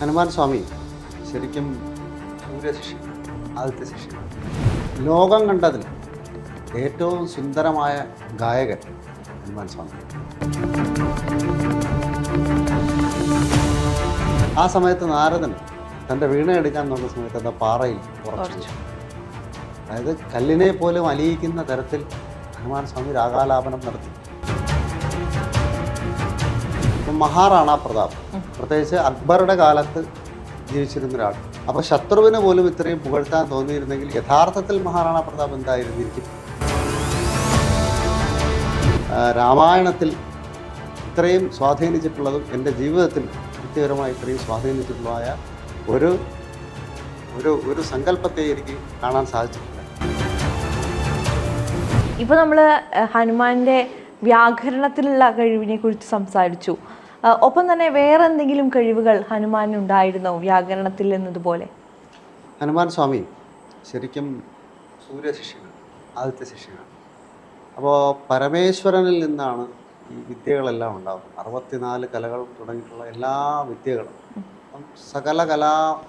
ഹനുമാൻ സ്വാമി. ശരിക്കും സൂര്യശിഷ്യൻ ആദ്യത്തെ ശിഷ്യൻ ലോകം കണ്ടതിൽ ഏറ്റവും സുന്ദരമായ ഗായകൻ ഹനുമാൻ സ്വാമി. ആ സമയത്ത് നാരദൻ തന്റെ വീണ എടുക്കാൻ നോക്കുന്ന സമയത്ത് എന്താ പാറയിൽ ഉറച്ചു. അതായത് കല്ലിനെ പോലും അലിയിക്കുന്ന തരത്തിൽ ഹനുമാൻ സ്വാമി രാഗാലാപനം നടത്തി. മഹാറാണ പ്രതാപ്. പ്രത്യേകിച്ച് അക്ബറുടെ കാലത്ത് ജീവിച്ചിരുന്ന ഒരാൾ. അപ്പോൾ ശത്രുവിന് പോലും ഇത്രയും പുകഴ്ത്താൻ തോന്നിയിരുന്നെങ്കിൽ യഥാർത്ഥത്തിൽ മഹാറാണ പ്രതാപ് എന്തായിരുന്നിരിക്കും? രാമായണത്തിൽ ഇത്രയും സ്വാധീനിച്ചിട്ടുള്ളതും എന്റെ ജീവിതത്തിൽ വ്യക്തിപരമായി ഇത്രയും സ്വാധീനിച്ചിട്ടുള്ളതായ ഒരു ഒരു ഒരു സങ്കല്പത്തെ എനിക്ക് കാണാൻ സാധിച്ചിട്ടില്ല. ഇപ്പോൾ നമ്മൾ ഹനുമാന്റെ വ്യാകരണത്തിലുള്ള കഴിവിനെ കുറിച്ച് സംസാരിച്ചു. ഒപ്പം തന്നെ വേറെ എന്തെങ്കിലും കഴിവുകൾ ഹനുമാൻ ഉണ്ടായിരുന്നോ വ്യാകരണത്തിൽ എന്നതുപോലെ? ഹനുമാൻ സ്വാമി ശരിക്കും സൂര്യശിഷ്യനാണ് ആദ്യത്തെ ശിഷ്യനാണ്. അപ്പോൾ പരമേശ്വരനിൽ നിന്നാണ് ഈ വിദ്യകളെല്ലാം ഉണ്ടാകുന്നത്. അറുപത്തിനാല് കലകൾ തുടങ്ങിയിട്ടുള്ള എല്ലാ വിദ്യകളും. അപ്പം സകല കലാ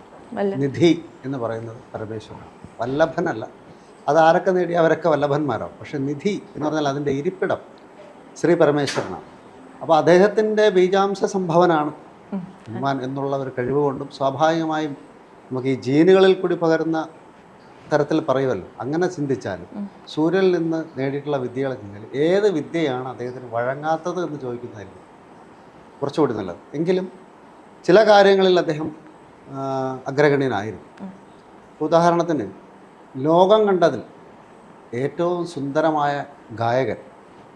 നിധി എന്ന് പറയുന്നത് പരമേശ്വരനാണ്. വല്ലഭനല്ല. അത് ആരൊക്കെ നേടി? അവരൊക്കെ വല്ലഭന്മാരാവും. പക്ഷെ നിധി എന്ന് പറഞ്ഞാൽ അതിന്റെ ഇരിപ്പിടം ശ്രീ പരമേശ്വരനാണ്. അപ്പോൾ അദ്ദേഹത്തിന്റെ ബീജാംശ സംഭവനാണ്. ഹനുമാൻ എന്നുള്ള ഒരു കഴിവ് കൊണ്ടും സ്വാഭാവികമായും നമുക്ക് ഈ ജീനുകളിൽ കൂടി പകരുന്ന തരത്തിൽ പറയുമല്ലോ. അങ്ങനെ ചിന്തിച്ചാലും സൂര്യനിൽ നിന്ന് നേടിയിട്ടുള്ള വിദ്യകളെ ചിന്തിച്ചാൽ ഏത് വിദ്യയാണ് അദ്ദേഹത്തിന് വഴങ്ങാത്തത് എന്ന് ചോദിക്കുന്നതായിരിക്കും. കുറച്ചുകൂടി നല്ലത്. എങ്കിലും ചില കാര്യങ്ങളിൽ അദ്ദേഹം അഗ്രഗണ്യനായിരുന്നു. ഉദാഹരണത്തിന് ലോകം കണ്ടതിൽ ഏറ്റവും സുന്ദരമായ ഗായകൻ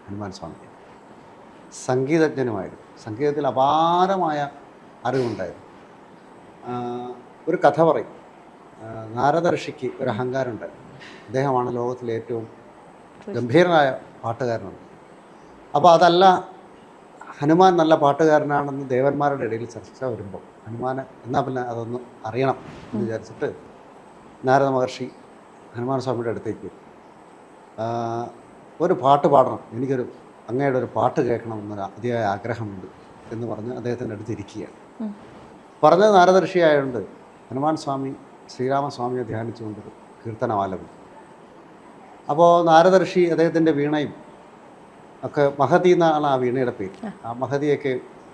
ഹനുമാൻ സ്വാമി. സംഗീതജ്ഞനുമായിരുന്നു. സംഗീതത്തിൽ അപാരമായ അറിവുണ്ടായിരുന്നു. ഒരു കഥ പറയും. നാരദർഷിക്ക് ഒരു അഹങ്കാരമുണ്ടായിരുന്നു. അദ്ദേഹമാണ് ലോകത്തിലെ ഏറ്റവും ഗംഭീരനായ പാട്ടുകാരനാണ്. അപ്പോൾ അതല്ല ഹനുമാൻ നല്ല പാട്ടുകാരനാണെന്ന് ദേവന്മാരുടെ ഇടയിൽ ചർച്ച വരുമ്പോൾ ഹനുമാൻ എന്നാൽ പിന്നെ അതൊന്ന് അറിയണം എന്ന് വിചാരിച്ചിട്ട് നാരദ മഹർഷി ഹനുമാൻ സ്വാമിയുടെ അടുത്തേക്ക് ഒരു പാട്ട് പാടണം. എനിക്കൊരു അങ്ങയുടെ ഒരു പാട്ട് കേൾക്കണമെന്നൊരു അതിയായ ആഗ്രഹമുണ്ട് എന്ന് പറഞ്ഞ് അദ്ദേഹത്തിന്റെ അടുത്ത് ഇരിക്കുകയാണ്. പറഞ്ഞത് നാരദർഷിയായതുകൊണ്ട് ആയതുകൊണ്ട് ഹനുമാൻ സ്വാമി ശ്രീരാമസ്വാമിയെ ധ്യാനിച്ചുകൊണ്ട് കീർത്തനമാലപിച്ചു അപ്പോൾ നാരദർഷി അദ്ദേഹത്തിന്റെ വീണയും ഒക്കെ മഹതി എന്നാണ് ആ വീണയുടെ പേര്. ആ. മഹതിയൊക്കെ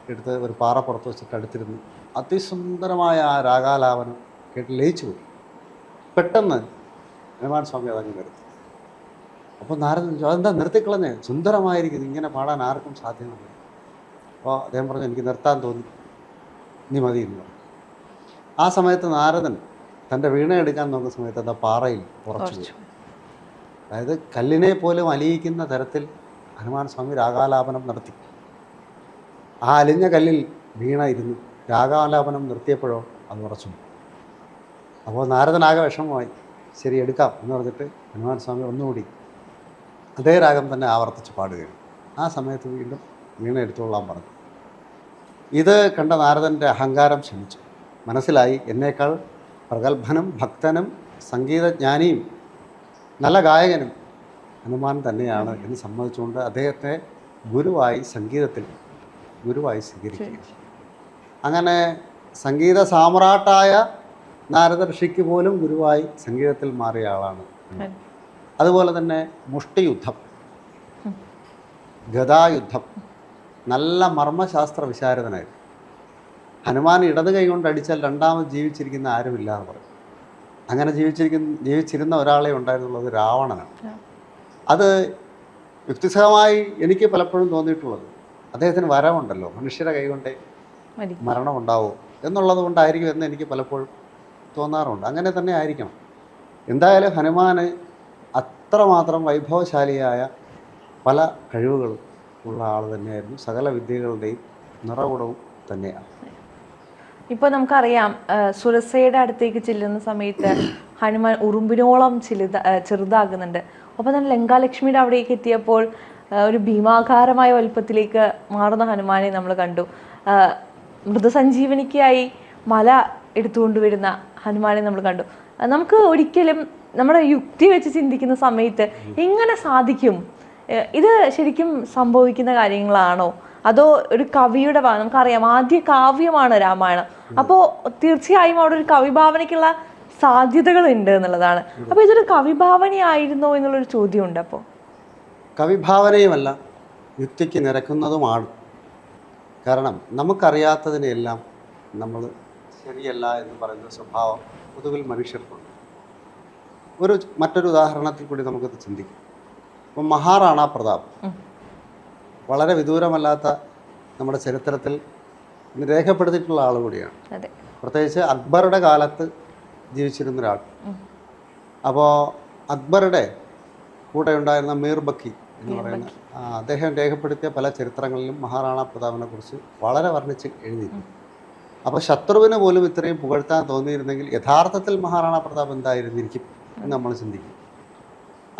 എടുത്ത് ഒരു പാറ പുറത്ത് വെച്ചിട്ട് അടുത്തിരുന്ന് അതിസുന്ദരമായ ആ രാഗാലാപനം കേട്ട് ലയിച്ചു പോയി പെട്ടെന്ന് ഹനുമാൻ സ്വാമി അതങ്ങ് നിർത്തി അപ്പോൾ നാരദൻ ചോദിച്ചു അതെന്താ നിർത്തിക്കളഞ്ഞ്? സുന്ദരമായിരിക്കുന്നു. ഇങ്ങനെ പാടാൻ ആർക്കും സാധ്യമല്ല അപ്പോൾ അദ്ദേഹം പറഞ്ഞു എനിക്ക് നിർത്താൻ തോന്നി. നീ മതി എന്ന് പറഞ്ഞു. ആ സമയത്ത് നാരദൻ തന്റെ വീണ എടുക്കാൻ നോക്കുന്ന സമയത്ത് എന്താ പാറയിൽ ഉറച്ചു അതായത് കല്ലിനെ പോലും അലിയിക്കുന്ന തരത്തിൽ ഹനുമാൻ സ്വാമി രാഗാലാപനം നടത്തി. ആ അലിഞ്ഞ കല്ലിൽ വീണ ഇരുന്നു. രാഗാലാപനം നിർത്തിയപ്പോഴോ അത് ഉറച്ചു അപ്പോൾ നാരദനാകെ വിഷമമായി. ശരി എടുക്കാം എന്ന് പറഞ്ഞിട്ട് ഹനുമാൻ സ്വാമി ഒന്നുകൂടി അതേ രാഗം തന്നെ ആവർത്തിച്ച് പാടുകയാണ് ആ സമയത്ത് വീണ്ടും വീണ എടുത്തോളാൻ പറഞ്ഞു. ഇത് കണ്ട നാരദന്റെ അഹങ്കാരം ക്ഷമിച്ചു. മനസ്സിലായി എന്നേക്കാൾ പ്രഗത്ഭനും ഭക്തനും സംഗീതജ്ഞാനിയും നല്ല ഗായകനും ഹനുമാൻ തന്നെയാണ് എന്ന് സമ്മതിച്ചുകൊണ്ട് അദ്ദേഹത്തെ ഗുരുവായി സംഗീതത്തിൽ ഗുരുവായി സ്വീകരിക്കുക അങ്ങനെ സംഗീത സാമ്രാട്ടായ നാരദ ഋഷിക്ക് പോലും ഗുരുവായി സംഗീതത്തിൽ മാറിയ ആളാണ്. അതുപോലെ തന്നെ മുഷ്ടിയുദ്ധം ഗതായുദ്ധം നല്ല മർമ്മശാസ്ത്ര വിശാരദനായിരുന്നു. ഹനുമാൻ ഇടത് കൈ കൊണ്ട് അടിച്ചാൽ രണ്ടാമത് ജീവിച്ചിരിക്കുന്ന ആരുമില്ല എന്ന് പറയും അങ്ങനെ ജീവിച്ചിരിക്കുന്ന ജീവിച്ചിരുന്ന ഒരാളെ ഉണ്ടായിരുന്നുള്ളത് രാവണനാണ്. അത് യുക്തിസഹമായി എനിക്ക് പലപ്പോഴും തോന്നിയിട്ടുള്ളത്. അദ്ദേഹത്തിന് വരമുണ്ടല്ലോ മനുഷ്യരെ കൈകൊണ്ടേ മരണം ഉണ്ടാവും എന്നുള്ളത് കൊണ്ടായിരിക്കും എന്ന് എനിക്ക് പലപ്പോഴും തോന്നാറുണ്ട്. അങ്ങനെ തന്നെ ആയിരിക്കണം. എന്തായാലും ഹനുമാന് അത്രമാത്രം വൈഭവശാലിയായ പല കഴിവുകളും ഉള്ള ആൾ തന്നെയായിരുന്നു. സകല വിദ്യകളുടെയും നിറകുടവും തന്നെയാണ്. ഇപ്പൊ നമുക്കറിയാം സുരസയുടെ അടുത്തേക്ക് ചെല്ലുന്ന സമയത്ത് ഹനുമാൻ ഉറുമ്പിനോളം ചെലുത ചെറുതാകുന്നുണ്ട്. ഒപ്പം തന്നെ ലങ്കാലക്ഷ്മിയുടെ അവിടേക്ക് എത്തിയപ്പോൾ ഒരു ഭീമാകാരമായ വലുപ്പത്തിലേക്ക് മാറുന്ന ഹനുമാനെ നമ്മൾ കണ്ടു. മൃതസഞ്ജീവനിക്കായി മല എടുത്തുകൊണ്ടുവരുന്ന ഹനുമാനെ നമ്മൾ കണ്ടു. നമുക്ക് ഒരിക്കലും നമ്മുടെ യുക്തി വെച്ച് ചിന്തിക്കുന്ന സമയത്ത് എങ്ങനെ സാധിക്കും? ഇത് ശരിക്കും സംഭവിക്കുന്ന കാര്യങ്ങളാണോ? അതോ ഒരു കവിയുടെ നമുക്കറിയാം ആദ്യ കാവ്യമാണ് രാമായണം. അപ്പോൾ തീർച്ചയായും അവിടെ ഒരു കവിഭാവനയ്ക്കുള്ള സാധ്യതകൾ ഉണ്ട് എന്നുള്ളതാണ്. അപ്പൊ ഇതൊരു കവിഭാവനയായിരുന്നോ എന്നുള്ളൊരു ചോദ്യമുണ്ട് അപ്പോൾ കവിഭാവനയുമല്ല യുക്തിക്ക് നിരക്കുന്നതുമാണ്. കാരണം നമുക്കറിയാത്തതിനെല്ലാം നമ്മൾ ശരിയല്ല എന്ന് പറയുന്ന സ്വഭാവം പൊതുവിൽ മനുഷ്യർക്കുണ്ട് ഒരു മറ്റൊരു ഉദാഹരണത്തിൽ കൂടി നമുക്കത് ചിന്തിക്കാം. ഇപ്പം മഹാറാണ പ്രതാപ്. വളരെ വിദൂരമല്ലാത്ത നമ്മുടെ ചരിത്രത്തിൽ രേഖപ്പെടുത്തിയിട്ടുള്ള ആൾ കൂടിയാണ്. പ്രത്യേകിച്ച് അക്ബറുടെ കാലത്ത് ജീവിച്ചിരുന്ന ഒരാൾ അപ്പോൾ അക്ബറുടെ കൂടെ ഉണ്ടായിരുന്ന മീർ ബക്കി എന്ന് പറയുന്ന അദ്ദേഹം രേഖപ്പെടുത്തിയ പല ചരിത്രങ്ങളിലും മഹാറാണ പ്രതാപിനെ കുറിച്ച് വളരെ വർണിച്ച് എഴുതിയിട്ടുണ്ട്. അപ്പോൾ ശത്രുവിന് പോലും ഇത്രയും പുകഴ്ത്താൻ തോന്നിയിരുന്നെങ്കിൽ യഥാർത്ഥത്തിൽ മഹാറാണ പ്രതാപ് എന്തായിരുന്നിരിക്കും എന്ന് നമ്മൾ ചിന്തിക്കും.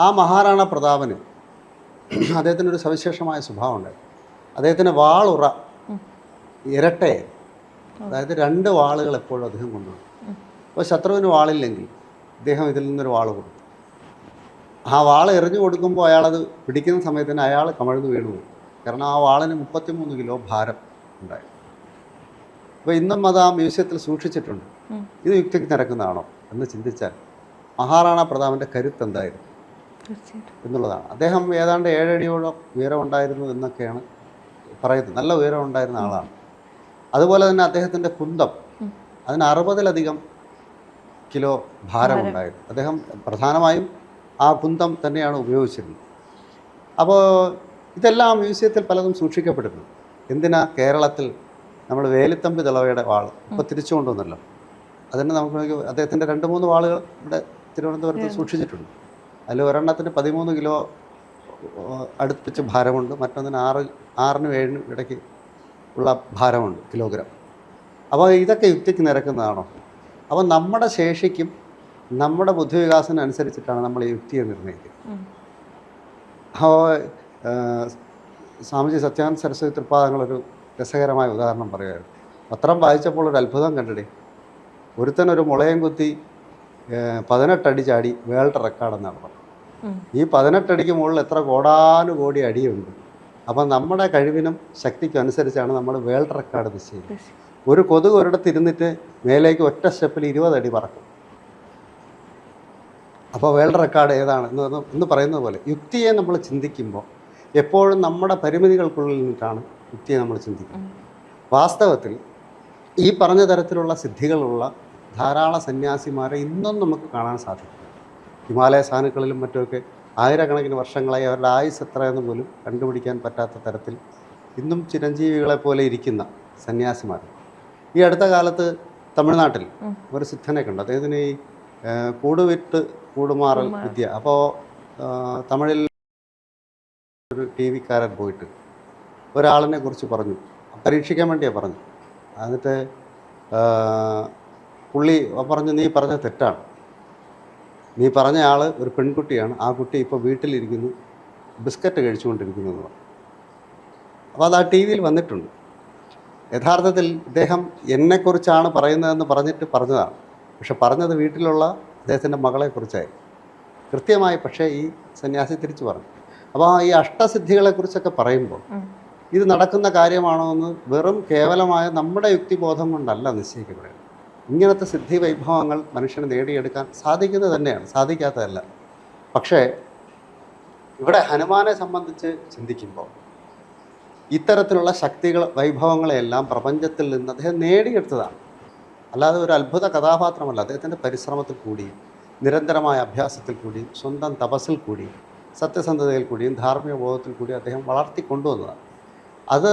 ആ മഹാറാണ പ്രതാപന് അദ്ദേഹത്തിനൊരു സവിശേഷമായ സ്വഭാവം ഉണ്ടായിരുന്നു അദ്ദേഹത്തിന് വാളുറ ഇരട്ടെ. അതായത് രണ്ട് വാളുകൾ എപ്പോഴും അദ്ദേഹം കൊണ്ടുവന്നു. അപ്പോൾ ശത്രുവിന് വാളില്ലെങ്കിൽ അദ്ദേഹം ഇതിൽ നിന്നൊരു വാൾ കൊടുത്തു. ആ വാൾ എറിഞ്ഞു കൊടുക്കുമ്പോൾ അയാളത് പിടിക്കുന്ന സമയത്തിന് അയാൾ കമഴ്ന്നു വീണു കാരണം ആ വാളിന് മുപ്പത്തിമൂന്ന് കിലോ ഭാരം ഉണ്ടായി അപ്പോൾ ഇന്നും അത് ആ മ്യൂസിയത്തിൽ സൂക്ഷിച്ചിട്ടുണ്ട്. ഇത് യുക്തിക്ക് നടക്കുന്നതാണോ എന്ന് ചിന്തിച്ചാൽ മഹാറാണ പ്രതാപന്റെ കരുത്ത് എന്തായിരുന്നു എന്നുള്ളതാണ്. അദ്ദേഹം ഏതാണ്ട് ഏഴടിയോളം ഉയരം ഉണ്ടായിരുന്നു എന്നൊക്കെയാണ് പറയുന്നത്. നല്ല ഉയരം ഉണ്ടായിരുന്ന ആളാണ്. അതുപോലെ തന്നെ അദ്ദേഹത്തിന്റെ കുന്തം. അതിന് അറുപതിലധികം കിലോ ഭാരമുണ്ടായിരുന്നു. അദ്ദേഹം പ്രധാനമായും ആ കുന്തം തന്നെയാണ് ഉപയോഗിച്ചിരുന്നത്. അപ്പോൾ ഇതെല്ലാം മ്യൂസിയത്തിൽ പലതും സൂക്ഷിക്കപ്പെടുന്നു എന്തിനാ കേരളത്തിൽ നമ്മൾ വേലിത്തമ്പി തിളവയുടെ വാൾ ഇപ്പോൾ തിരിച്ചു കൊണ്ടുവന്നല്ലോ അതിന് നമുക്ക് അദ്ദേഹത്തിന്റെ രണ്ട് മൂന്ന് വാളുകൾ ഇവിടെ തിരുവനന്തപുരത്ത് സൂക്ഷിച്ചിട്ടുണ്ട്. അതിൽ ഒരെണ്ണത്തിന് പതിമൂന്ന് കിലോ അടുപ്പിച്ച് ഭാരമുണ്ട്. മറ്റൊന്നിന് ആറ് ആറിനും ഏഴിനും ഇടയ്ക്ക് ഉള്ള ഭാരമുണ്ട് കിലോഗ്രാം. അപ്പോൾ ഇതൊക്കെ യുക്തിക്ക് നിരക്കുന്നതാണോ? അപ്പോൾ നമ്മുടെ ശേഷിക്കും നമ്മുടെ ബുദ്ധിവികാസനം അനുസരിച്ചിട്ടാണ് നമ്മൾ ഈ യുക്തിയെ നിർണയിക്കുന്നത്. അപ്പോൾ സ്വാമിജി സത്യാനന്ദ സരസ്വതി തൃപ്പാദങ്ങളൊരു രസകരമായ ഉദാഹരണം പറയുമായിരുന്നു പത്രം വായിച്ചപ്പോൾ ഒരു അത്ഭുതം കണ്ടിടേ. ഒരുത്തൻ ഒരു മുളയം കുത്തി പതിനെട്ടടി ചാടി വേൾഡ് റെക്കോർഡ് പറഞ്ഞത്. ഈ പതിനെട്ടടിക്ക് മുകളിൽ എത്ര കോടാനുകോടി അടിയുണ്ട്. അപ്പം നമ്മുടെ കഴിവിനും ശക്തിക്കും അനുസരിച്ചാണ് നമ്മൾ വേൾഡ് റെക്കോർഡ് നിശ്ചയിക്കുന്നത് ചെയ്യുന്നത്. ഒരു കൊതുക് ഒരിടത്ത് ഇരുന്നിട്ട് മേലേക്ക് ഒറ്റ സ്റ്റെപ്പിൽ ഇരുപതടി പറക്കും. അപ്പോൾ വേൾഡ് റെക്കോർഡ് ഏതാണ് എന്ന് പറയുന്നത് പോലെ യുക്തിയെ നമ്മൾ ചിന്തിക്കുമ്പോൾ എപ്പോഴും നമ്മുടെ പരിമിതികൾക്കുള്ളിൽ നിന്നിട്ടാണ് യുക്തിയെ നമ്മൾ ചിന്തിക്കണം. വാസ്തവത്തിൽ ഈ പറഞ്ഞ തരത്തിലുള്ള സിദ്ധികളുള്ള ധാരാളം സന്യാസിമാരെ ഇന്നും നമുക്ക് കാണാൻ സാധിക്കും. ഹിമാലയ സാധനങ്ങളിലും മറ്റുമൊക്കെ ആയിരക്കണക്കിന് വർഷങ്ങളായി അവരുടെ ആയുസ് എത്രയെന്ന് പോലും കണ്ടുപിടിക്കാൻ പറ്റാത്ത തരത്തിൽ ഇന്നും ചിരഞ്ജീവികളെ പോലെ ഇരിക്കുന്ന സന്യാസിമാർ. ഈ അടുത്ത കാലത്ത് തമിഴ്നാട്ടിൽ ഒരു സിദ്ധനെ കണ്ടു. അദ്ദേഹത്തിന് ഈ കൂടുവിട്ട് കൂടുമാറൽ. വിദ്യ. അപ്പോൾ തമിഴിൽ ഒരു ടി വിക്കാരൻ പോയിട്ട് ഒരാളിനെ കുറിച്ച് പറഞ്ഞു. പരീക്ഷിക്കാൻ വേണ്ടിയാണ് പറഞ്ഞു എന്നിട്ട് പുള്ളി പറഞ്ഞു നീ പറഞ്ഞ തെറ്റാണ്. നീ പറഞ്ഞ ആൾ ഒരു പെൺകുട്ടിയാണ്. ആ കുട്ടി ഇപ്പോൾ വീട്ടിലിരിക്കുന്നു. ബിസ്ക്കറ്റ് കഴിച്ചുകൊണ്ടിരിക്കുന്നു. എന്ന് പറഞ്ഞു അപ്പോൾ അത് ആ ടി വിയിൽ വന്നിട്ടുണ്ട്. യഥാർത്ഥത്തിൽ ഇദ്ദേഹം എന്നെക്കുറിച്ചാണ് പറയുന്നതെന്ന് പറഞ്ഞിട്ട് പറഞ്ഞതാണ്. പക്ഷെ പറഞ്ഞത് വീട്ടിലുള്ള അദ്ദേഹത്തിന്റെ മകളെക്കുറിച്ചായിരുന്നു കൃത്യമായി പക്ഷേ ഈ സന്യാസി തിരിച്ചു പറഞ്ഞു. അപ്പോൾ ഈ അഷ്ടസിദ്ധികളെക്കുറിച്ചൊക്കെ പറയുമ്പോൾ. ഇത് നടക്കുന്ന കാര്യമാണോ എന്ന് വെറും കേവലമായ നമ്മുടെ യുക്തിബോധം കൊണ്ടല്ല നിശ്ചയിക്കപ്പെടുന്നത്. ഇങ്ങനത്തെ സിദ്ധി വൈഭവങ്ങൾ മനുഷ്യന് നേടിയെടുക്കാൻ സാധിക്കുന്നത് തന്നെയാണ്. സാധിക്കാത്തതല്ല. പക്ഷേ ഇവിടെ ഹനുമാനെ സംബന്ധിച്ച് ചിന്തിക്കുമ്പോൾ ഇത്തരത്തിലുള്ള ശക്തികൾ വൈഭവങ്ങളെല്ലാം പ്രപഞ്ചത്തിൽ നിന്ന് അദ്ദേഹം നേടിയെടുത്തതാണ്. അല്ലാതെ ഒരു അത്ഭുത കഥാപാത്രമല്ല. അദ്ദേഹത്തിന്റെ പരിശ്രമത്തിൽ കൂടിയും നിരന്തരമായ അഭ്യാസത്തിൽ കൂടിയും സ്വന്തം തപസ്സിൽ കൂടിയും സത്യസന്ധതയിൽ കൂടിയും ധാർമ്മിക ബോധത്തിൽ കൂടിയും അദ്ദേഹം വളർത്തിക്കൊണ്ടുവന്നതാണ്. അത്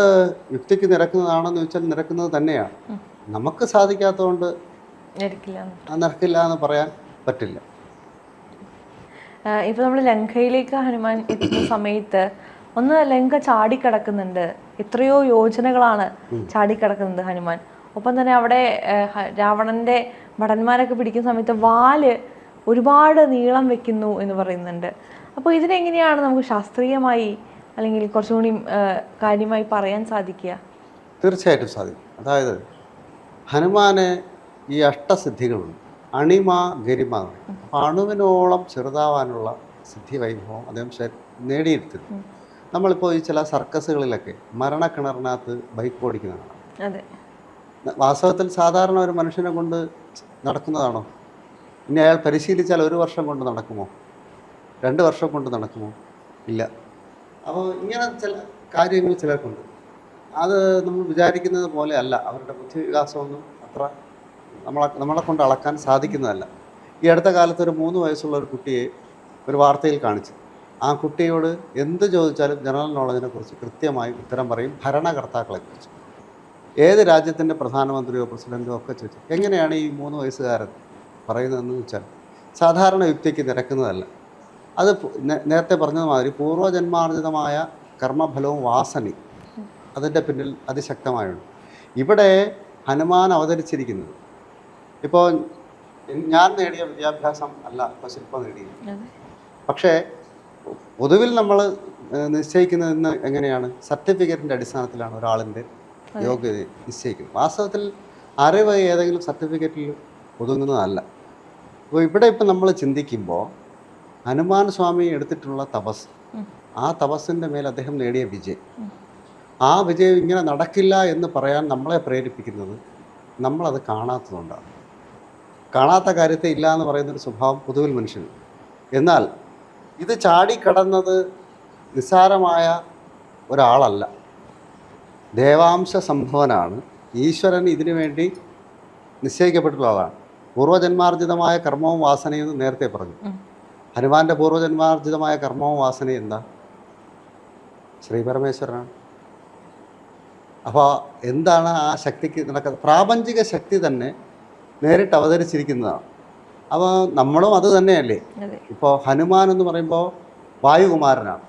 യുക്തിക്ക് നിരക്കുന്നതാണെന്ന് ചോദിച്ചാൽ നിരക്കുന്നത് തന്നെയാണ്. നമുക്ക് സാധിക്കാത്തതുകൊണ്ട് നിരക്കില്ല എന്ന് പറയാൻ പറ്റില്ല. ഇപ്പൊ നമ്മൾ ലങ്കയിലേക്ക് ഹനുമാൻ എത്തുന്ന സമയത്ത് ഒന്ന് ലങ്ക ചാടിക്കിടക്കുന്നുണ്ട് എത്രയോ യോജനകളാണ് ചാടിക്കിടക്കുന്നത് ഹനുമാൻ. ഒപ്പം തന്നെ അവിടെ രാവണന്റെ ഭടന്മാരൊക്കെ പിടിക്കുന്ന സമയത്ത് വാൽ ഒരുപാട് നീളം വെക്കുന്നു എന്ന് പറയുന്നുണ്ട്. അപ്പോൾ ഇതിനെങ്ങനെയാണ് നമുക്ക് ശാസ്ത്രീയമായി അല്ലെങ്കിൽ കുറച്ചുകൂടി കാര്യമായി പറയാൻ സാധിക്കുക? തീർച്ചയായിട്ടും സാധിക്കും. അതായത് ഹനുമാന് ഈ അഷ്ടസിദ്ധികളുണ്ട്. അണിമ ഗരിമ അപ്പോൾ അണുവിനോളം ചെറുതാവാനുള്ള സിദ്ധി വൈഭവം അദ്ദേഹം നേടിയെടുത്തിരുന്നു നമ്മളിപ്പോൾ ഈ ചില സർക്കസുകളിലൊക്കെ മരണക്കിണറിനകത്ത് ബൈക്ക് ഓടിക്കുന്നതാണ്. അതെ. വാസ്തവത്തിൽ സാധാരണ ഒരു മനുഷ്യനെ കൊണ്ട് നടക്കുന്നതാണോ? ഇനി അയാൾ പരിശീലിച്ചാൽ ഒരു വർഷം കൊണ്ട് നടക്കുമോ? രണ്ട് വർഷം കൊണ്ട് നടക്കുമോ? ഇല്ല. അപ്പോൾ ഇങ്ങനെ ചില കാര്യങ്ങൾ ചിലർക്കുണ്ട്. അത് നമ്മൾ വിചാരിക്കുന്നത് പോലെ അല്ല. അവരുടെ ബുദ്ധിവികാസമൊന്നും അത്ര നമ്മളെ നമ്മളെ കൊണ്ട് അളക്കാൻ സാധിക്കുന്നതല്ല. ഈ അടുത്ത കാലത്ത് ഒരു മൂന്ന് വയസ്സുള്ള ഒരു കുട്ടിയെ ഒരു വാർത്തയിൽ കാണിച്ചു. ആ കുട്ടിയോട് എന്ത് ചോദിച്ചാലും ജനറൽ നോളജിനെ കുറിച്ച് കൃത്യമായി ഉത്തരം പറയും ഭരണകർത്താക്കളെക്കുറിച്ച് ഏത് രാജ്യത്തിന്റെ പ്രധാനമന്ത്രിയോ പ്രസിഡന്റോ ഒക്കെ ചോദിച്ചു എങ്ങനെയാണ് ഈ മൂന്ന് വയസ്സുകാരൻ പറയുന്നതെന്ന് വെച്ചാൽ സാധാരണ യുക്തിക്ക് നിരക്കുന്നതല്ല. അത് നേരത്തെ പറഞ്ഞതുമാതിരി പൂർവജന്മാർജിതമായ കർമ്മഫലവും വാസനയും അതിന്റെ പിന്നിൽ അതിശക്തമായുണ്ട്. ഇവിടെ ഹനുമാൻ അവതരിച്ചിരിക്കുന്നത്. ഇപ്പോൾ ഞാൻ നേടിയ വിദ്യാഭ്യാസം അല്ല ഇപ്പോൾ ശില്പം നേടിയത്. പക്ഷേ പൊതുവിൽ നമ്മൾ നിശ്ചയിക്കുന്നത് എങ്ങനെയാണ്? സർട്ടിഫിക്കറ്റിന്റെ അടിസ്ഥാനത്തിലാണ് ഒരാളിന്റെ യോഗ്യത നിശ്ചയിക്കുന്നത്. വാസ്തവത്തിൽ അറിവ് ഏതെങ്കിലും സർട്ടിഫിക്കറ്റിൽ ഒതുങ്ങുന്നതല്ല. അപ്പോൾ ഇവിടെ ഇപ്പം നമ്മൾ ചിന്തിക്കുമ്പോൾ ഹനുമാൻ സ്വാമി എടുത്തിട്ടുള്ള തപസ്. ആ തപസ്സിന്റെ മേൽ അദ്ദേഹം നേടിയ വിജയം. ആ വിജയം ഇങ്ങനെ നടക്കില്ല എന്ന് പറയാൻ നമ്മളെ പ്രേരിപ്പിക്കുന്നത് നമ്മളത് കാണാത്തതുകൊണ്ടാണ്. കാണാത്ത കാര്യത്തെ ഇല്ല എന്ന് പറയുന്നൊരു സ്വഭാവം പൊതുവിൽ മനുഷ്യന്. എന്നാൽ ഇത് ചാടിക്കടന്നത് നിസ്സാരമായ ഒരാളല്ല. ദേവാംശ സംഭവനാണ്. ഈശ്വരൻ ഇതിനു വേണ്ടി നിശ്ചയിക്കപ്പെട്ടിട്ടുള്ള ആളാണ് പൂർവജന്മാർജിതമായ കർമ്മവും വാസനയും നേരത്തെ പറഞ്ഞു. ഹനുമാന്റെ പൂർവജന്മാർജിതമായ കർമ്മവും വാസന എന്താ? ശ്രീ പരമേശ്വരനാണ്. അപ്പോൾ എന്താണ് ആ ശക്തിക്ക് നടക്കുന്നത് പ്രാപഞ്ചിക ശക്തി തന്നെ നേരിട്ട് അവതരിച്ചിരിക്കുന്നതാണ്. അപ്പോൾ നമ്മളും അത് തന്നെയല്ലേ? ഇപ്പോൾ ഹനുമാൻ എന്ന് പറയുമ്പോൾ വായുകുമാരനാണ്.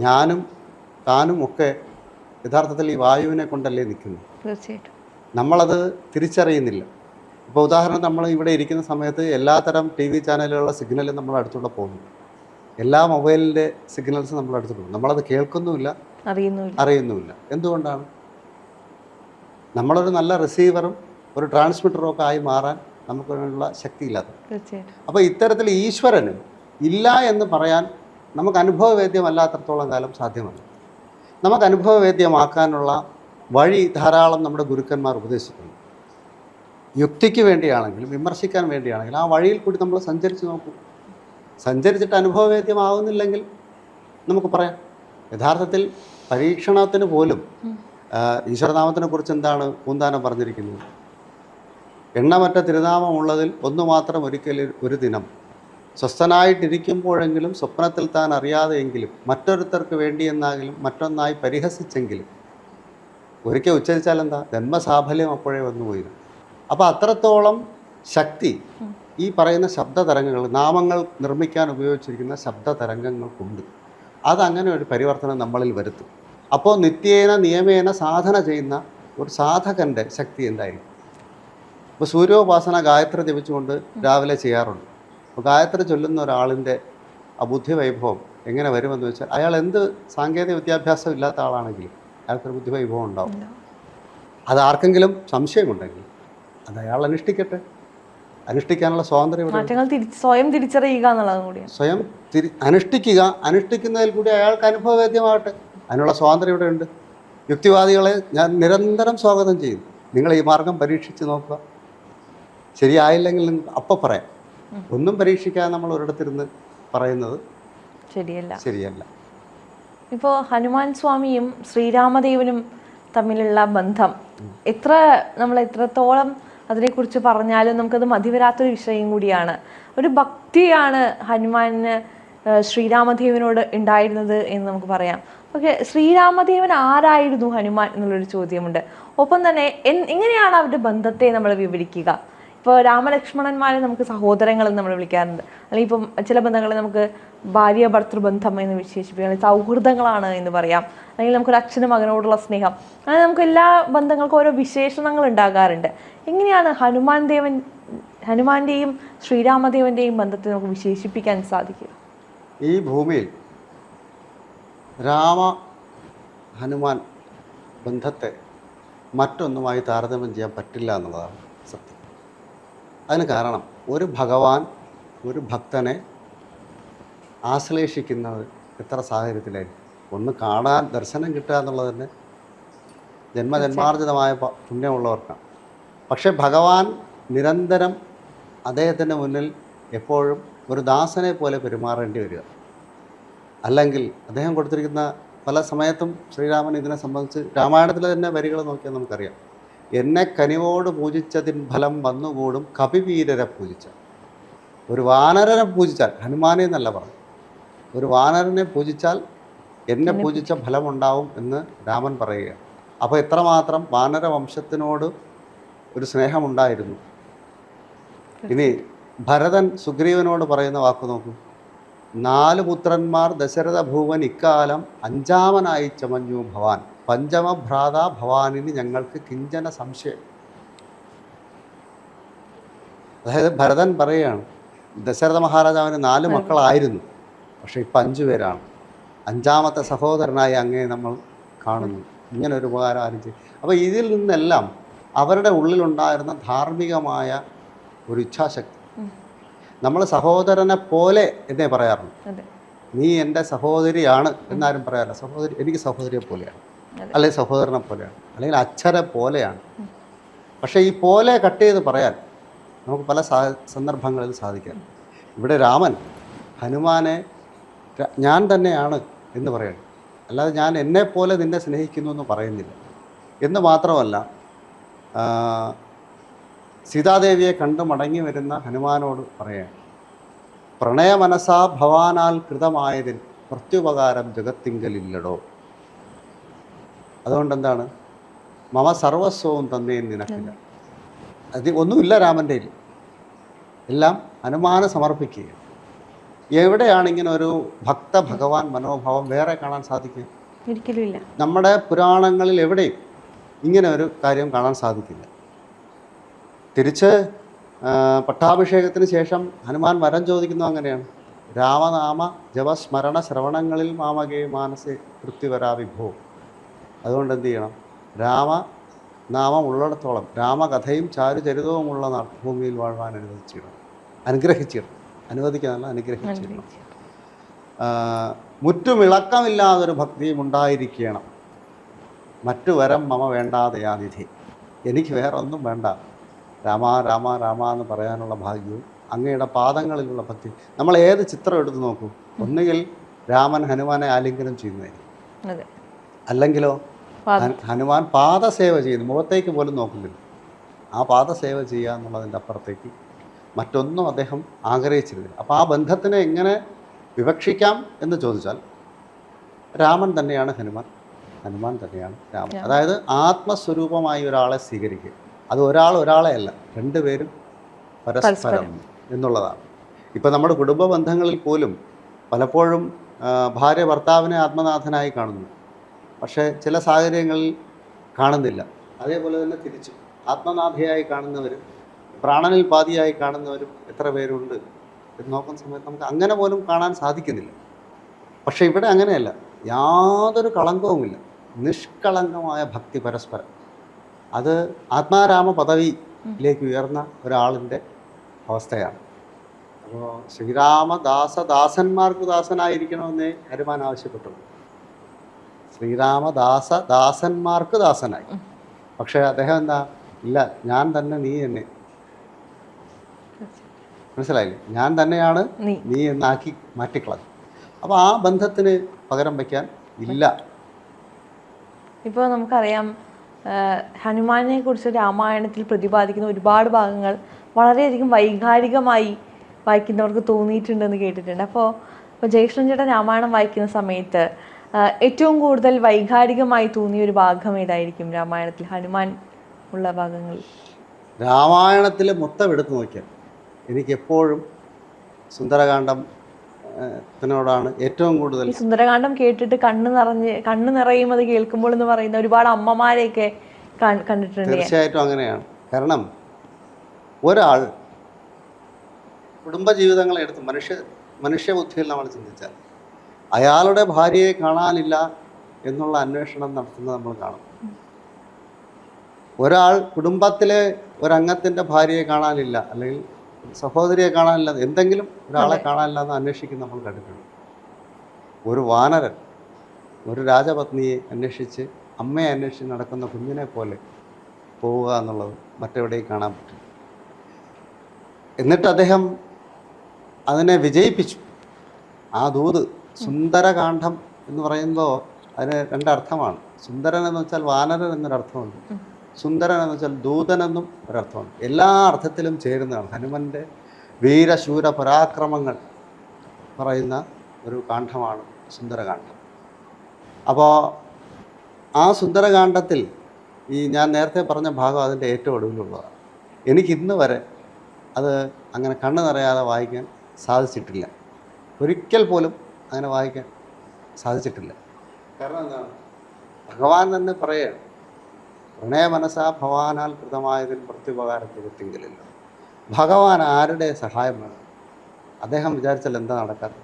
ഞാനും താനും ഒക്കെ യഥാർത്ഥത്തിൽ ഈ വായുവിനെ കൊണ്ടല്ലേ നിൽക്കുന്നത്? തീർച്ചയായിട്ടും. നമ്മളത് തിരിച്ചറിയുന്നില്ല. ഇപ്പോൾ ഉദാഹരണം നമ്മൾ ഇവിടെ ഇരിക്കുന്ന സമയത്ത് എല്ലാത്തരം ടി വി ചാനലുകളുടെ സിഗ്നലും നമ്മൾ അടുത്തുള്ള പോകുന്നു എല്ലാ മൊബൈലിന്റെ സിഗ്നൽസ് നമ്മൾ അടുത്ത് പോകും. നമ്മളത് കേൾക്കുന്നുമില്ല അറിയുന്നുമില്ല. എന്തുകൊണ്ടാണ്? നമ്മളൊരു നല്ല റിസീവറും ഒരു ട്രാൻസ്മിറ്ററും ഒക്കെ ആയി മാറാൻ നമുക്കുള്ള ശക്തിയില്ലാത്ത. അപ്പോൾ ഇത്തരത്തിൽ ഈശ്വരന് ഇല്ല എന്ന് പറയാൻ നമുക്ക് അനുഭവവേദ്യമല്ലാത്തടത്തോളം കാലം സാധ്യമല്ല. നമുക്ക് അനുഭവവേദ്യമാക്കാനുള്ള വഴി ധാരാളം നമ്മുടെ ഗുരുക്കന്മാർ ഉപദേശിക്കുന്നു യുക്തിക്ക് വേണ്ടിയാണെങ്കിലും വിമർശിക്കാൻ വേണ്ടിയാണെങ്കിലും ആ വഴിയിൽ കൂടി നമ്മൾ സഞ്ചരിച്ച് നോക്കും. സഞ്ചരിച്ചിട്ട് അനുഭവവേദ്യമാവുന്നില്ലെങ്കിൽ നമുക്ക് പറയാം. യഥാർത്ഥത്തിൽ പരീക്ഷണത്തിന് പോലും ഈശ്വരനാമത്തിനെ കുറിച്ച് എന്താണ് പൂന്താനം പറഞ്ഞിരിക്കുന്നത്? എണ്ണമറ്റ തിരുനാമമുള്ളതിൽ ഒന്നു മാത്രം ഒരിക്കൽ ഒരു ദിനം. സ്വസ്ഥനായിട്ടിരിക്കുമ്പോഴെങ്കിലും സ്വപ്നത്തിൽ താൻ അറിയാതെയെങ്കിലും മറ്റൊരുത്തർക്ക് വേണ്ടിയെന്നാകിലും മറ്റൊന്നായി പരിഹസിച്ചെങ്കിലും ഒരിക്കൽ ഉച്ചരിച്ചാൽ എന്താ? ജന്മസാഫല്യം അപ്പോഴേ വന്നുപോയി അപ്പോൾ അത്രത്തോളം ശക്തി ഈ പറയുന്ന ശബ്ദ തരംഗങ്ങൾ നാമങ്ങൾ നിർമ്മിക്കാൻ ഉപയോഗിച്ചിരിക്കുന്ന ശബ്ദ തരംഗങ്ങൾക്കുണ്ട് അതങ്ങനെ ഒരു പരിവർത്തനം നമ്മളിൽ വരുത്തും. അപ്പോൾ നിത്യേന നിയമേന സാധന ചെയ്യുന്ന ഒരു സാധകന്റെ ശക്തി എന്തായിരിക്കും? ഇപ്പോൾ സൂര്യോപാസന ഗായത്ര ജപിച്ചുകൊണ്ട് രാവിലെ ചെയ്യാറുണ്ട്. അപ്പോൾ ഗായത്ര ചൊല്ലുന്ന ഒരാളിന്റെ ആ ബുദ്ധി വൈഭവം എങ്ങനെ വരുമെന്ന് വെച്ചാൽ അയാൾ എന്ത് സാങ്കേതിക വിദ്യാഭ്യാസം ഇല്ലാത്ത ആളാണെങ്കിലും അയാൾക്കൊരു ബുദ്ധി വൈഭവം ഉണ്ടാവും. അത് ആർക്കെങ്കിലും സംശയമുണ്ടെങ്കിൽ അത് അയാൾ അനുഷ്ഠിക്കട്ടെ. അനുഷ്ഠിക്കാനുള്ള സ്വാതന്ത്ര്യം മാറ്റങ്ങൾ സ്വയം തിരിച്ചറിയുക എന്നുള്ളതും കൂടി. സ്വയം തിരി അനുഷ്ഠിക്കുക. അനുഷ്ഠിക്കുന്നതിൽ കൂടി അയാൾക്ക് അനുഭവവേദ്യമാകട്ടെ. അതിനുള്ള സ്വാതന്ത്ര്യം ഇവിടെ ഉണ്ട്. യുക്തിവാദികളെ ഞാൻ നിരന്തരം സ്വാഗതം ചെയ്യും. നിങ്ങൾ ഈ മാർഗം പരീക്ഷിച്ച് നോക്കുക. ശരിയായില്ലെങ്കിൽ അപ്പം പറയാം. ഒന്നും പരീക്ഷിക്കാതെ നമ്മൾ ഒരിടത്തിരുന്ന് പറയുന്നത് ശരിയല്ല. ശരിയല്ല. ഇപ്പോൾ ഹനുമാൻ സ്വാമിയും ശ്രീരാമദേവനും തമ്മിലുള്ള ബന്ധം എത്ര നമ്മൾ എത്രത്തോളം അതിനെക്കുറിച്ച് പറഞ്ഞാലും നമുക്കത് മതിവരാത്തൊരു വിഷയം കൂടിയാണ്. ഒരു ഭക്തിയാണ് ഹനുമാന് ശ്രീരാമദേവനോട് ഉണ്ടായിരുന്നത് എന്ന് നമുക്ക് പറയാം. ഓക്കെ ശ്രീരാമദേവൻ ആരായിരുന്നു ഹനുമാൻ എന്നുള്ളൊരു ചോദ്യമുണ്ട്. ഒപ്പം തന്നെ എൻ- എങ്ങനെയാണ് അവരുടെ ബന്ധത്തെ നമ്മൾ വിവരിക്കുക? ഇപ്പോൾ രാമലക്ഷ്മണന്മാരെ നമുക്ക് സഹോദരങ്ങൾ എന്ന് നമ്മൾ വിളിക്കാറുണ്ട്. അല്ലെങ്കിൽ ഇപ്പം ചില ബന്ധങ്ങളെ നമുക്ക് ഭാര്യ ഭർത്തൃബന്ധം എന്ന് വിശേഷിപ്പിക്കാം. അല്ലെങ്കിൽ സൗഹൃദങ്ങളാണ് എന്ന് പറയാം. അല്ലെങ്കിൽ നമുക്കൊരു അച്ഛനും മകനോടുള്ള സ്നേഹം. അങ്ങനെ നമുക്ക് എല്ലാ ബന്ധങ്ങൾക്കും ഓരോ വിശേഷണങ്ങൾ ഉണ്ടാകാറുണ്ട്. എങ്ങനെയാണ് ഹനുമാൻ ദേവൻ ഹനുമാന്റെയും ശ്രീരാമദേവന്റെയും ബന്ധത്തെ നമുക്ക് വിശേഷിപ്പിക്കാൻ സാധിക്കുക? ഈ ഭൂമിയിൽ രാമ ഹനുമാൻ ബന്ധത്തെ മറ്റൊന്നുമായി താരതമ്യം ചെയ്യാൻ പറ്റില്ല എന്നുള്ളതാണ്. അതിന് കാരണം ഒരു ഭഗവാൻ ഒരു ഭക്തനെ ആശ്ലേഷിക്കുന്നത് എത്ര സാഹചര്യത്തിലായിരിക്കും? ഒന്ന് കാണാൻ ദർശനം കിട്ടുക എന്നുള്ളത് തന്നെ ജന്മജന്മാർജിതമായ പുണ്യമുള്ളവർക്കാണ്. പക്ഷേ ഭഗവാൻ നിരന്തരം അദ്ദേഹത്തിന്റെ മുന്നിൽ എപ്പോഴും ഒരു ദാസനെ പോലെ പെരുമാറേണ്ടി വരിക. അല്ലെങ്കിൽ അദ്ദേഹം കൊടുത്തിരിക്കുന്ന പല സമയത്തും ശ്രീരാമൻ ഇതിനെ സംബന്ധിച്ച് രാമായണത്തിലെ തന്നെ വരികൾ നോക്കിയാൽ നമുക്കറിയാം. എന്നെ കനിവോട് പൂജിച്ചതിൻ ഫലം വന്നുകൂടും കപിവീരരെ പൂജിച്ച ഒരു വാനരനെ പൂജിച്ചാൽ ഹനുമാനെ എന്നല്ല പറഞ്ഞു ഒരു വാനരനെ പൂജിച്ചാൽ എന്നെ പൂജിച്ച ഫലമുണ്ടാവും എന്ന് രാമൻ പറയുകയാണ്. അപ്പോൾ എത്രമാത്രം വാനര വംശത്തിനോട് ഒരു സ്നേഹമുണ്ടായിരുന്നു. ഇനി ഭരതൻ സുഗ്രീവനോട് പറയുന്ന വാക്ക് നോക്കൂ. നാല് പുത്രന്മാർ ദശരഥ ഭൂവൻ ഇക്കാലം അഞ്ചാമനായി ചമഞ്ഞു ഭവാൻ. പഞ്ചമഭ്രാത ഭവാനിന് ഞങ്ങൾക്ക് കിഞ്ചന സംശയം. അതായത് ഭരതൻ പറയുകയാണ് ദശരഥ മഹാരാജാവിന് നാല് മക്കളായിരുന്നു പക്ഷേ ഇപ്പം അഞ്ചു പേരാണ്. അഞ്ചാമത്തെ സഹോദരനായി അങ്ങേ നമ്മൾ കാണുന്നു. ഇങ്ങനെ ഒരു ഉപകാരം ആരും ചെയ്യും അപ്പോൾ ഇതിൽ നിന്നെല്ലാം അവരുടെ ഉള്ളിലുണ്ടായിരുന്ന ധാർമ്മികമായ ഒരു ഇച്ഛാശക്തി. നമ്മൾ സഹോദരനെ പോലെ എന്നേ പറയാറുണ്ട് നീ എന്റെ സഹോദരിയാണ് എന്നാരും പറയാറില്ല. സഹോദരി എനിക്ക് സഹോദരിയെ പോലെയാണ്. അല്ലെങ്കിൽ സഹോദരനെ പോലെയാണ് അല്ലെങ്കിൽ അച്ഛനെ പോലെയാണ്. പക്ഷേ ഈ പോലെ കട്ട് ചെയ്ത് പറയാൻ നമുക്ക് പല സന്ദർഭങ്ങളിൽ സാധിക്കാം. ഇവിടെ രാമൻ ഹനുമാനെ ഞാൻ തന്നെയാണ് എന്ന് പറയണം. അല്ലാതെ ഞാൻ എന്നെ പോലെ നിന്നെ സ്നേഹിക്കുന്നു എന്ന് പറയുന്നില്ല. എന്ന് മാത്രമല്ല സീതാദേവിയെ കണ്ട് മടങ്ങി വരുന്ന ഹനുമാനോട് പറയാം പ്രണയമനസാ ഭവാനാൽ കൃതമായതിൽ പ്രത്യുപകാരം ജഗത്തിങ്കലില്ലടോ. അതുകൊണ്ട് എന്താണ് മമ സർവസ്വവും തന്നേ നിനക്കില്ല. അത് ഒന്നുമില്ല രാമന്റെ എല്ലാം അനുമാനം സമർപ്പിക്കുക എവിടെയാണ് ഇങ്ങനെ ഒരു ഭക്ത ഭഗവാൻ മനോഭാവം വേറെ കാണാൻ സാധിക്കുക? നമ്മുടെ പുരാണങ്ങളിൽ എവിടെയും ഇങ്ങനെ ഒരു കാര്യം കാണാൻ സാധിക്കില്ല. തിരിച്ച് പട്ടാഭിഷേകത്തിന് ശേഷം ഹനുമാൻ വരം ചോദിക്കുന്നു അങ്ങനെയാണ്. രാമനാമ ജപസ്മരണ ശ്രവണങ്ങളിൽ മാമകേ മാനസേ തൃപ്തിവരാ വിഭോ. അതുകൊണ്ട് എന്ത് ചെയ്യണം? രാമ നാമം ഉള്ളിടത്തോളം രാമകഥയും ചാരുചരിതവുമുള്ള നാ- ഭൂമിയിൽ വാഴാൻ അനുവദിച്ചിടണം. അനുഗ്രഹിച്ചിടണം. അനുവദിക്കാനല്ല അനുഗ്രഹിച്ചിടണം. മുറ്റുമിളക്കമില്ലാതൊരു ഭക്തിയും ഉണ്ടായിരിക്കണം. മറ്റു വരം മമ വേണ്ടാതയാനിധി. എനിക്ക് വേറൊന്നും വേണ്ട. രാമ രാമ രാമ എന്ന് പറയാനുള്ള ഭാഗ്യവും അങ്ങയുടെ പാദങ്ങളിലുള്ള ഭക്തി. നമ്മൾ ഏത് ചിത്രം എടുത്തു നോക്കൂ? ഒന്നുകിൽ രാമൻ ഹനുമാനെ ആലിംഗനം ചെയ്യുന്നതായിരിക്കും. അല്ലെങ്കിലോ ഹനുമാൻ പാദസേവ ചെയ്യുന്നു. മുഖത്തേക്ക് പോലും നോക്കുന്നില്ല. ആ പാദസേവ ചെയ്യുക എന്നുള്ളതിന്റെ അപ്പുറത്തേക്ക് മറ്റൊന്നും അദ്ദേഹം ആഗ്രഹിച്ചിരുന്നില്ല. അപ്പോൾ ആ ബന്ധത്തിനെ എങ്ങനെ വിവക്ഷിക്കാം എന്ന് ചോദിച്ചാൽ രാമൻ തന്നെയാണ് ഹനുമാൻ. ഹനുമാൻ തന്നെയാണ് രാമൻ. അതായത് ആത്മസ്വരൂപമായി ഒരാളെ സ്വീകരിക്കുക. അത് ഒരാൾ ഒരാളെ അല്ല രണ്ടുപേരും പരസ്പരം എന്നുള്ളതാണ്. ഇപ്പോൾ നമ്മുടെ കുടുംബ ബന്ധങ്ങളിൽ പോലും പലപ്പോഴും ഭാര്യ ഭർത്താവിനെ ആത്മനാഥനായി കാണുന്നു. പക്ഷേ ചില സാഹചര്യങ്ങളിൽ കാണുന്നില്ല. അതേപോലെ തന്നെ തിരിച്ചു ആത്മനാഭിയായി കാണുന്നവരും പ്രാണനിൽ പാതിയായി കാണുന്നവരും എത്ര പേരുണ്ട് എന്ന് നോക്കുന്ന സമയത്ത് നമുക്ക് അങ്ങനെ പോലും കാണാൻ സാധിക്കുന്നില്ല. പക്ഷേ ഇവിടെ അങ്ങനെയല്ല. യാതൊരു കളങ്കവുമില്ല. നിഷ്കളങ്കമായ ഭക്തി പരസ്പരം. അത് ആത്മാരാമ പദവിയിലേക്ക് ഉയർന്ന ഒരാളിന്റെ അവസ്ഥയാണ്. അപ്പോൾ ശ്രീരാമദാസ ദാസന്മാർക്ക് ദാസനായിരിക്കണമെന്നേ ഹനുമാൻ ആവശ്യപ്പെട്ടുള്ളൂ. ശ്രീരാമദാസ ദാസന്മാർക്ക് ദാസനായി. പക്ഷേ അദ്ദേഹം എന്താ? ഇല്ല ഞാൻ തന്നെ നീ എന്നെ. മനസ്സിലായില്ലേ? ഞാൻ തന്നെയാണ് നീ. എന്നാക്കി മാറ്റിക്കളഞ്ഞു അപ്പോൾ ആ ബന്ധത്തിന് പകരം വയ്ക്കാൻ ഇല്ല. ഇപ്പോൾ നമുക്കറിയാം ഹനുമാനെ കുറിച്ച് രാമായണത്തിൽ പ്രതിപാദിക്കുന്ന ഒരുപാട് ഭാഗങ്ങൾ വളരെയധികം വൈകാരികമായി വായിക്കുന്നവർക്ക് തോന്നിയിട്ടുണ്ടെന്ന് കേട്ടിട്ടുണ്ട്. അപ്പോൾ ഇപ്പോൾ ജയകൃഷ്ണൻ ചേട്ടൻ രാമായണം വായിക്കുന്ന സമയത്ത് ഏറ്റവും കൂടുതൽ വൈകാരികമായി തോന്നിയ ഒരു ഭാഗം ഏതായിരിക്കും? രാമായണത്തിൽ ഹനുമാൻ ഉള്ള ഭാഗങ്ങൾ. രാമായണത്തിൽ മൊത്തം എടുത്തു നോക്കിയാൽ എനിക്കെപ്പോഴും സുന്ദരകാന്ഡം ത്തിനോടാണ് ഏറ്റവും കൂടുതൽ സുന്ദരകാന്ഡം കേട്ടിട്ട് കണ്ണ് നിറഞ്ഞ് കണ്ണ് നിറയും അത് കേൾക്കുമ്പോൾ എന്ന് പറയുന്ന ഒരുപാട് അമ്മമാരെയൊക്കെ കണ്ടിട്ടുണ്ട്. തീർച്ചയായിട്ടും അങ്ങനെയാണ്. കാരണം ഒരാൾ കുടുംബജീവിതങ്ങളെ എടുത്ത് മനുഷ്യ മനുഷ്യബുദ്ധിയിൽ നമ്മൾ ചിന്തിച്ചാൽ അയാളുടെ ഭാര്യയെ കാണാനില്ല എന്നുള്ള അന്വേഷണം നടത്തുന്നത് നമ്മൾ കാണും. ഒരാൾ കുടുംബത്തിലെ ഒരംഗത്തിന്റെ ഭാര്യയെ കാണാനില്ല അല്ലെങ്കിൽ സഹോദരിയെ കാണാനില്ല എന്തെങ്കിലും ഒരാളെ കാണാനില്ല എന്ന് അന്വേഷിക്കുന്ന നമ്മൾ കണ്ടിട്ടുണ്ട്. ഒരു വാനരൻ ഒരു രാജപത്നിയെ അന്വേഷിച്ച് അമ്മയെ അന്വേഷിച്ച് നടക്കുന്ന കുഞ്ഞിനെ പോലെ പോവുക എന്നുള്ളത് മറ്റെവിടെയും കാണാൻ പറ്റും എന്നിട്ട് അദ്ദേഹം അതിനെ വിജയിപ്പിച്ചു. ആ ദൂത് സുന്ദരകാന്ഡം എന്ന് പറയുമ്പോൾ അതിന് രണ്ടർത്ഥമാണ്. സുന്ദരൻ എന്ന് വെച്ചാൽ വാനരൻ എന്നൊരർത്ഥമുണ്ട്. സുന്ദരൻ എന്ന് വെച്ചാൽ ദൂതനെന്നും ഒരർത്ഥമുണ്ട്. എല്ലാ അർത്ഥത്തിലും ചേരുന്നതാണ്. ഹനുമന്റെ വീരശൂര പരാക്രമങ്ങൾ പറയുന്ന ഒരു കാന്ഡമാണ് സുന്ദരകാന്ഡം. അപ്പോൾ ആ സുന്ദരകാന്ഡത്തിൽ ഈ ഞാൻ നേരത്തെ പറഞ്ഞ ഭാഗം അതിന്റെ ഏറ്റവും ഒടുവിലുള്ളതാണ്. എനിക്ക് ഇന്ന് വരെ അത് അങ്ങനെ കണ്ണു നിറയാതെ വായിക്കാൻ സാധിച്ചിട്ടില്ല. ഒരിക്കൽ പോലും അങ്ങനെ വായിക്കാൻ സാധിച്ചിട്ടില്ല. കാരണം എന്താണ്? ഭഗവാൻ തന്നെ പറയുകയാണ് പ്രണയ മനസ്സാ ഭഗവാനാൽ കൃതമായതിൽ പ്രത്യുപകാരത്തിൽ എത്തിങ്കിലില്ല ഭഗവാൻ ആരുടെ സഹായം വേണം? അദ്ദേഹം വിചാരിച്ചാൽ എന്താ നടക്കാത്തത്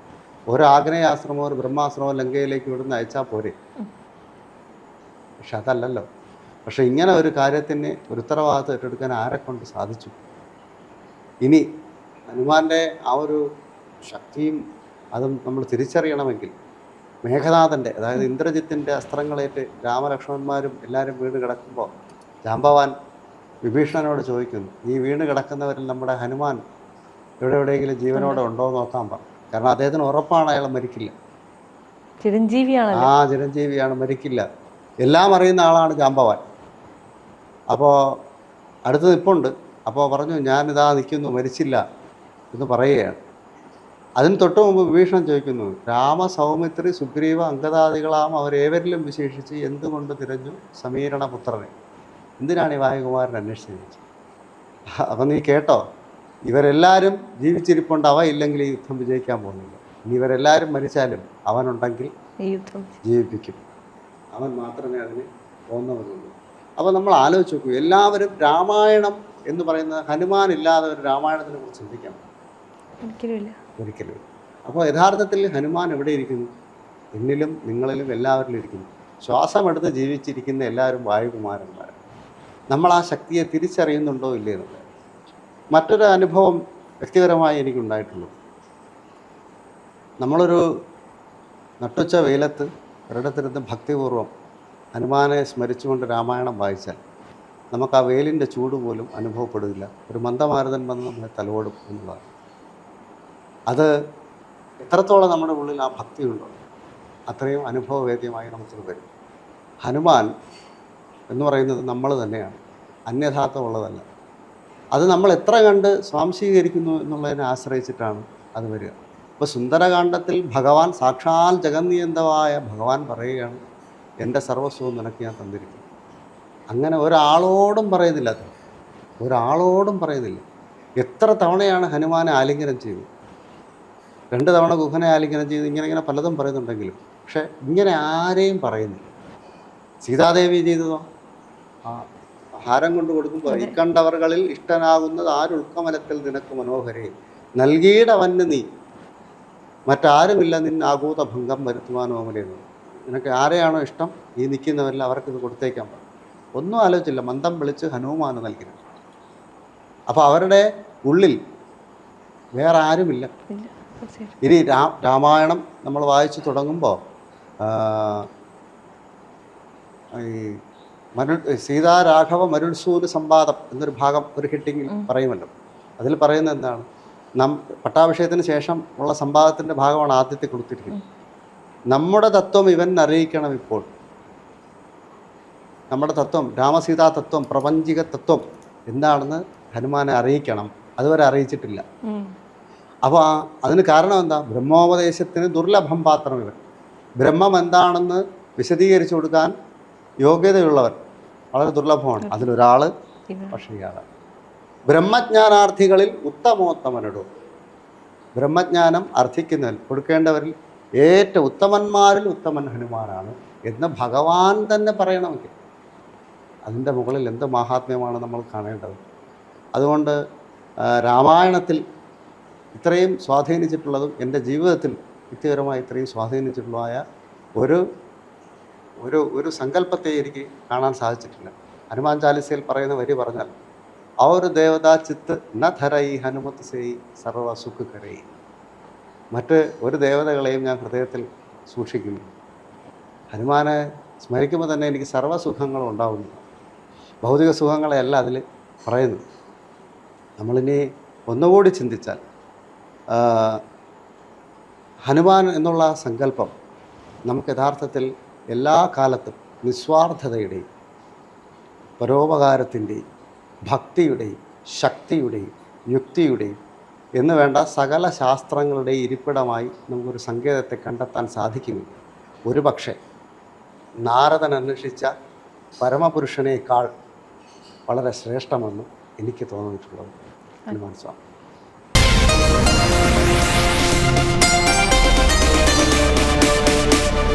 ഒരു ആഗ്നേയാശ്രമോ ഒരു ബ്രഹ്മാശ്രമോ ലങ്കയിലേക്ക് വിടുന്ന അയച്ചാൽ പോരെ. പക്ഷെ അതല്ലല്ലോ. പക്ഷെ ഇങ്ങനെ ഒരു കാര്യത്തിന് ഒരു ഉത്തരവാദിത്വം ഏറ്റെടുക്കാൻ ആരെ കൊണ്ട് സാധിച്ചു? ഇനി ഹനുമാന്റെ ആ ഒരു ശക്തിയും അതും നമ്മൾ തിരിച്ചറിയണമെങ്കിൽ മേഘനാഥന്റെ അതായത് ഇന്ദ്രജിത്തിന്റെ അസ്ത്രങ്ങളേറ്റ് രാമലക്ഷ്മണന്മാരും എല്ലാവരും വീണ് കിടക്കുമ്പോൾ ജാമ്പവാൻ വിഭീഷണനോട് ചോദിക്കുന്നു ഈ വീണ് കിടക്കുന്നവരിൽ നമ്മുടെ ഹനുമാൻ എവിടെ എവിടെയെങ്കിലും ജീവനോടെ ഉണ്ടോ എന്ന് നോക്കാൻ പറഞ്ഞു കാരണം അദ്ദേഹത്തിന് ഉറപ്പാണ് അയാൾ മരിക്കില്ല. ചിരഞ്ജീവിയാണ് ആ ചിരഞ്ജീവിയാണ് മരിക്കില്ല. എല്ലാം അറിയുന്ന ആളാണ് ജാമ്പവാൻ അപ്പോൾ അടുത്ത് ഉണ്ട് അപ്പോൾ പറഞ്ഞു ഞാനിതാ നിൽക്കുന്നു മരിച്ചില്ല എന്ന് പറയുകയാണ്. അതിന് തൊട്ട് മുമ്പ് വിഭീഷണൻ ചോദിക്കുന്നു രാമ സൗമിത്രി സുഗ്രീവ അംഗതാദികളാം അവരേവരിലും വിശേഷിച്ച് എന്തുകൊണ്ട് തിരഞ്ഞു സമീരണ പുത്രനെ എന്തിനാണ് ഈ വായുകുമാരൻ അന്വേഷിച്ചത്. അപ്പം നീ കേട്ടോ ഇവരെല്ലാവരും ജീവിച്ചിരിപ്പുണ്ട് അവ ഇല്ലെങ്കിൽ ഈ യുദ്ധം വിജയിക്കാൻ പോകുന്നില്ല. ഇനി ഇവരെല്ലാവരും മരിച്ചാലും അവനുണ്ടെങ്കിൽ ജീവിപ്പിക്കും അവൻ മാത്രമേ അതിന് പോകുന്നവരുള്ളൂ അപ്പോൾ നമ്മൾ ആലോചിച്ച് നോക്കൂ എല്ലാവരും രാമായണം എന്ന് പറയുന്ന ഹനുമാൻ ഇല്ലാതെ ഒരു രാമായണത്തിനെ കുറിച്ച് ചിന്തിക്കണം ഒരിക്കലുമില്ല ഒരിക്കലും. അപ്പോൾ യഥാർത്ഥത്തിൽ ഹനുമാൻ എവിടെ ഇരിക്കുന്നു? എന്നിലും നിങ്ങളിലും എല്ലാവരിലും ഇരിക്കുന്നു. ശ്വാസമെടുത്ത് ജീവിച്ചിരിക്കുന്ന എല്ലാവരും വായുകുമാരന്മാരാണ്. നമ്മൾ ആ ശക്തിയെ തിരിച്ചറിയുന്നുണ്ടോ ഇല്ലേ എന്നുള്ളത് മറ്റൊരു അനുഭവം വ്യക്തിപരമായി എനിക്കുണ്ടായിട്ടുള്ളൂ. നമ്മളൊരു നട്ടുച്ച വെയിലത്ത് ഒരിടത്തിരുന്ന് ഭക്തിപൂർവം ഹനുമാനെ സ്മരിച്ചുകൊണ്ട് രാമായണം വായിച്ചാൽ നമുക്ക് ആ വെയിലിന്റെ ചൂട് പോലും അനുഭവപ്പെടില്ല. ഒരു മന്ദമാരുതൻ വന്ന് നമ്മളെ തലോടും എന്നുള്ളതാണ്. അത് എത്രത്തോളം നമ്മുടെ ഉള്ളിൽ ആ ഭക്തിയുണ്ടോ അത്രയും അനുഭവവേദ്യമായി നമുക്കത് വരും. ഹനുമാൻ എന്ന് പറയുന്നത് നമ്മൾ തന്നെയാണ് അന്യഥാർത്ഥമുള്ളതല്ല. അത് നമ്മൾ എത്ര കണ്ട് സ്വാംശീകരിക്കുന്നു എന്നുള്ളതിനെ ആശ്രയിച്ചിട്ടാണ് അത് വരിക. ഇപ്പോൾ സുന്ദരകാന്ഡത്തിൽ ഭഗവാൻ സാക്ഷാൽ ജഗന്നിയന്തമായ ഭഗവാൻ പറയുകയാണ് എന്റെ സർവസ്വവും നിനക്ക് ഞാൻ തന്നിരിക്കുന്നു. അങ്ങനെ ഒരാളോടും പറയുന്നില്ല അത്. ഒരാളോടും പറയുന്നില്ല എത്ര തവണയാണ് ഹനുമാനെ ആലിംഗനം ചെയ്തത്? രണ്ട് തവണ ഗുഹനെ ആലിംഗനം ചെയ്ത് ഇങ്ങനെ ഇങ്ങനെ പലതും പറയുന്നുണ്ടെങ്കിലും പക്ഷേ ഇങ്ങനെ ആരെയും പറയുന്നില്ല. സീതാദേവി ചെയ്തതോ? ഹാരം കൊണ്ട് കൊടുക്കുമ്പോൾ ഈ കണ്ടവർകളിൽ ഇഷ്ടനാകുന്നത് ആരുൾക്കമലത്തിൽ നിനക്ക് മനോഹരേ? നൽകിയിടവന് നീ. മറ്റാരുമില്ല നിന്നെ ആകൂത ഭംഗം വരുത്തുവാനോ അമലെന്ന് നിനക്ക് ആരെയാണോ ഇഷ്ടം? ഈ നിൽക്കുന്നവരിൽ അവർക്കിത് കൊടുത്തേക്കാൻ പറ. ഒന്നും ആലോചിച്ചില്ല. മന്ദം വിളിച്ച് ഹനുമാന് നൽകിയത് അപ്പോൾ അവരുടെ ഉള്ളിൽ വേറെ ആരുമില്ല. ഇനി രാമായണം നമ്മൾ വായിച്ചു തുടങ്ങുമ്പോൾ ഈ മരു സീതാരാഘവ മരുത്സൂര് സംവാദം എന്നൊരു ഭാഗം ഒരു ഹിറ്റിങ്ങിൽ പറയുമല്ലോ. അതിൽ പറയുന്നത് എന്താണ്? നം പട്ടാഭിഷേകത്തിന് ശേഷം ഉള്ള സംവാദത്തിന്റെ ഭാഗമാണ് ആദ്യത്തെ കൊടുത്തിരിക്കുന്നത്. നമ്മുടെ തത്വം ഇവൻ അറിയിക്കണം ഇപ്പോൾ. നമ്മുടെ തത്വം രാമസീതാ തത്വം പ്രപഞ്ചിക തത്വം എന്താണെന്ന് ഹനുമാനെ അറിയിക്കണം. അതുവരെ അറിയിച്ചിട്ടില്ല. അപ്പോൾ അതിന് കാരണം എന്താ? ബ്രഹ്മോപദേശത്തിന് ദുർലഭം പാത്രം ഇവൻ. ബ്രഹ്മം എന്താണെന്ന് വിശദീകരിച്ചു കൊടുക്കാൻ യോഗ്യതയുള്ളവൻ വളരെ ദുർലഭമാണ്. അതിലൊരാൾ പക്ഷേ ഇയാളാണ്. ബ്രഹ്മജ്ഞാനാർത്ഥികളിൽ ഉത്തമോത്തമനിടും? ബ്രഹ്മജ്ഞാനം അർത്ഥിക്കുന്നവൻ കൊടുക്കേണ്ടവരിൽ ഏറ്റവും ഉത്തമന്മാരിൽ ഉത്തമൻ ഹനുമാനാണ് എന്ന് ഭഗവാൻ തന്നെ പറയണമെങ്കിൽ. അതിന്റെ മുകളിൽ എന്ത് മഹാത്മ്യമാണ് നമ്മൾ കാണേണ്ടത്? അതുകൊണ്ട് രാമായണത്തിൽ ഇത്രയും സ്വാധീനിച്ചിട്ടുള്ളതും എന്റെ ജീവിതത്തിൽ വ്യക്തിപരമായി ഇത്രയും സ്വാധീനിച്ചിട്ടുള്ളതായ ഒരു ഒരു ഒരു സങ്കല്പത്തെ എനിക്ക് കാണാൻ സാധിച്ചിട്ടില്ല. ഹനുമാൻ ചാലിസയിൽ പറയുന്ന വരി പറഞ്ഞാൽ ആ ഒരു ദേവതാ ചിത്ത് ന ധരൈ ഹനുമത് സെയ് സർവ മറ്റ് ഒരു ദേവതകളെയും ഞാൻ ഹൃദയത്തിൽ സൂക്ഷിക്കുന്നു. ഹനുമാനെ സ്മരിക്കുമ്പോൾ തന്നെ എനിക്ക് സർവസുഖങ്ങളും ഉണ്ടാവുന്നു. ഭൗതിക സുഖങ്ങളെയല്ല അതിൽ പറയുന്നു നമ്മളിനി ഒന്നുകൂടി ചിന്തിച്ചാൽ ഹനുമാൻ എന്നുള്ള സങ്കല്പം നമുക്ക് യഥാർത്ഥത്തിൽ എല്ലാ കാലത്തും നിസ്വാർത്ഥതയുടെയും പരോപകാരത്തിന്റെയും ഭക്തിയുടെയും ശക്തിയുടെയും യുക്തിയുടെയും എന്ന് വേണ്ട സകല ശാസ്ത്രങ്ങളുടെയും ഇരിപ്പിടമായി നമുക്കൊരു സങ്കേതത്തെ കണ്ടെത്താൻ സാധിക്കുമെങ്കിൽ ഒരു പക്ഷേ നാരദൻ അന്വേഷിച്ച പരമപുരുഷനേക്കാൾ വളരെ ശ്രേഷ്ഠമെന്ന് എനിക്ക് തോന്നിയിട്ടുള്ളത് ഹനുമാൻ സ്വാമി.